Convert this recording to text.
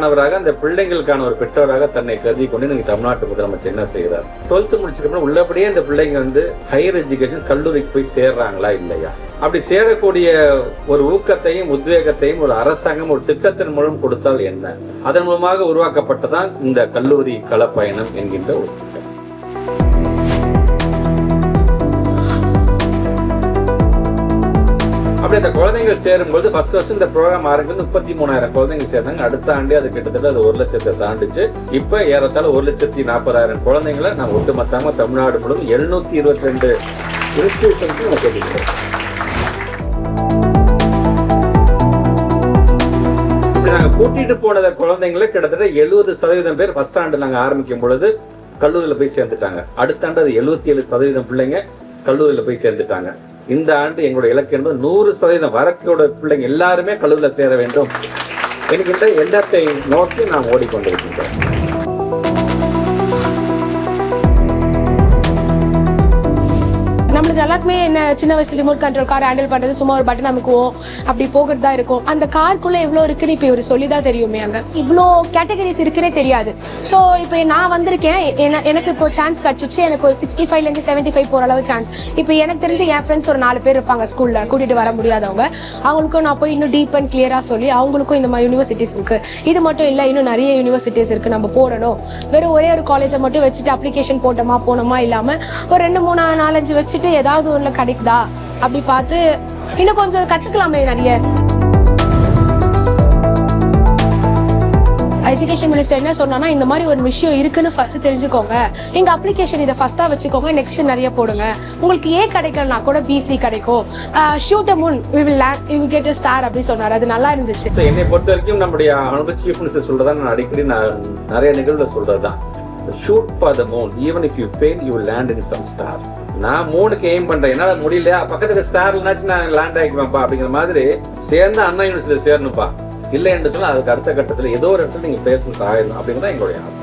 மாணவராக அந்த பிள்ளைங்களுக்கான ஒரு பெற்றோராக தன்னை கருதி கொண்டு நீங்க தமிழ்நாட்டு முதலமைச்சர் என்ன செய்கிறார்? டுவெல்த் முடிச்சதுக்கு உள்ளபடியே அந்த பிள்ளைங்க வந்து ஹையர் எஜுகேஷன் கல்லூரிக்கு போய் சேர்றாங்களா இல்லையா? அப்படி சேரக்கூடிய ஒரு ஊக்கத்தையும் உத்வேகத்தையும் ஒரு அரசாங்கம் ஒரு திட்டத்தின் மூலம் கொடுத்தால் என்ன? அதன் மூலமாக உருவாக்கப்பட்டதான் இந்த கல்லூரி களப்பயணம் என்கின்ற ஒரு அப்படி அந்த குழந்தைகள் சேரும்போது ஃபர்ஸ்ட் வருஷம் இந்த ப்ரோக்ராம் ஆரம்பிச்சு முப்பத்தி மூணாயிரம் குழந்தைங்க சேர்ந்தாங்க. அடுத்த ஆண்டே அது கிட்டத்தட்ட அது ஒரு லட்சத்தை தாண்டிச்சு. இப்ப ஏறத்தாழ ஒரு லட்சத்தி நாற்பதாயிரம் குழந்தைங்களை நம்ம ஒட்டுமொத்தமாக தமிழ்நாடு முழுவதும் எழுநூத்தி இருபத்தி ரெண்டு இன்ஸ்டியூஷனுக்கு நம்ம கேட்டுக்கிறோம் இப்படி கூட்டிட்டு போனத குழந்தைங்கள கிட்டத்தட்ட எழுபது சதவீதம் பேர் ஃபர்ஸ்ட் ஆண்டு நாங்கள் ஆரம்பிக்கும் பொழுது கல்லூரியில் போய் சேர்ந்துட்டாங்க. அடுத்த ஆண்டு அது எழுபத்தி ஏழு சதவீதம் பிள்ளைங்க கல்லூரியில் போய் சேர்ந்துட்டாங்க. இந்த ஆண்டு எங்களுடைய இலக்கு என்பது நூறு சதவீதம் வரக்கோட பிள்ளைங்க எல்லாருமே கல்லூரியில சேர வேண்டும். என்கின்ற எண்ணத்தை நோக்கி நாம் ஓடிக்கொண்டிருக்கின்றோம். நம்மளுக்கு எல்லாத்துமே என்ன சின்ன வயசுல ரிமோட் கண்ட்ரோல் கார் ஹேண்டில் பண்றது சும்மா ஒரு பட்டன் அமுக்குவோம் அப்படி போகிறது தான் இருக்கும். அந்த காருக்குள்ளே எவ்வளோ இருக்குன்னு இப்போ இவர் சொல்லி தான் தெரியுமே அங்கே. இவ்வளோ கேட்டகரிஸ் இருக்குன்னே தெரியாது. ஸோ இப்போ நான் வந்திருக்கேன் என- எனக்கு இப்போ சான்ஸ் கிடச்சிச்சு. எனக்கு ஒரு சிக்ஸ்டி ஃபைவ்லேருந்து செவன்ட்டி ஃபைவ் போகிற அளவு சான்ஸ் இப்போ எனக்கு தெரிஞ்சு என் ஃப்ரெண்ட்ஸ் ஒரு நாலு பேர் இருப்பாங்க ஸ்கூலில் கூட்டிகிட்டு வர முடியாதவங்க. அவங்களுக்கும் நான் போய் இன்னும் டீப் அண்ட் கிளியராக சொல்லி அவங்களுக்கும் இந்த மாதிரி யூனிவர்சிட்டிஸ் இருக்குது இது மட்டும் இல்லை இன்னும் நிறைய யூனிவர்சிட்டிஸ் இருக்குது நம்ம போடணும். வெறும் ஒரே ஒரு காலேஜை மட்டும் வச்சுட்டு அப்ளிகேஷன் போட்டோமா போனோமா இல்லாமல் ஒரு ரெண்டு மூணு நாலஞ்சு வச்சுட்டு ஏதாவது ஒன்று கிடைக்குதா? அப்படி பார்த்து இன்னும் கொஞ்சம் கற்றுக்கலாமே நிறைய. எஜுகேஷன் மினிஸ்டர் என்ன சொன்னா இந்த மாதிரி ஒரு விஷயம் இருக்குன்னு ஃபர்ஸ்ட் தெரிஞ்சுக்கோங்க. எங்க அப்ளிகேஷன் இதை ஃபர்ஸ்டா வச்சுக்கோங்க நெக்ஸ்ட் நிறைய போடுங்க. உங்களுக்கு ஏ கிடைக்கலனா கூட பிசி கிடைக்கும். Shoot moon we will land you get star அப்படி சொன்னார். அது நல்லா இருந்துச்சு. என்னை பொறுத்த வரைக்கும் நம்முடைய அனுபவ சீஃப் மினிஸ்டர் சொல்றதா நான் அடிக்கடி நான் நிறைய நிகழ்வுல சொல்றதுதான். Shoot for the moon even if you fail you land in some stars நான் மூணுக்கு எய்ம் பண்றேன். என்னால முடியலையா? பக்கத்துல ஸ்டார்னாச்சும் நான் லேண்ட் ஆகிக்குவேன்ப்பா. அப்படிங்கிற மாதிரி சேர்ந்து அண்ணா யூனிவர்சிட்டியில சேரணும்ப்பா. இல்லை என்று சொன்னால் அதுக்கு அடுத்த கட்டத்துல ஏதோ ஒரு இடத்துல நீங்க பேசணும் ஆயிடணும். அப்படிங்கிறது தான் எங்களுடைய ஆசை.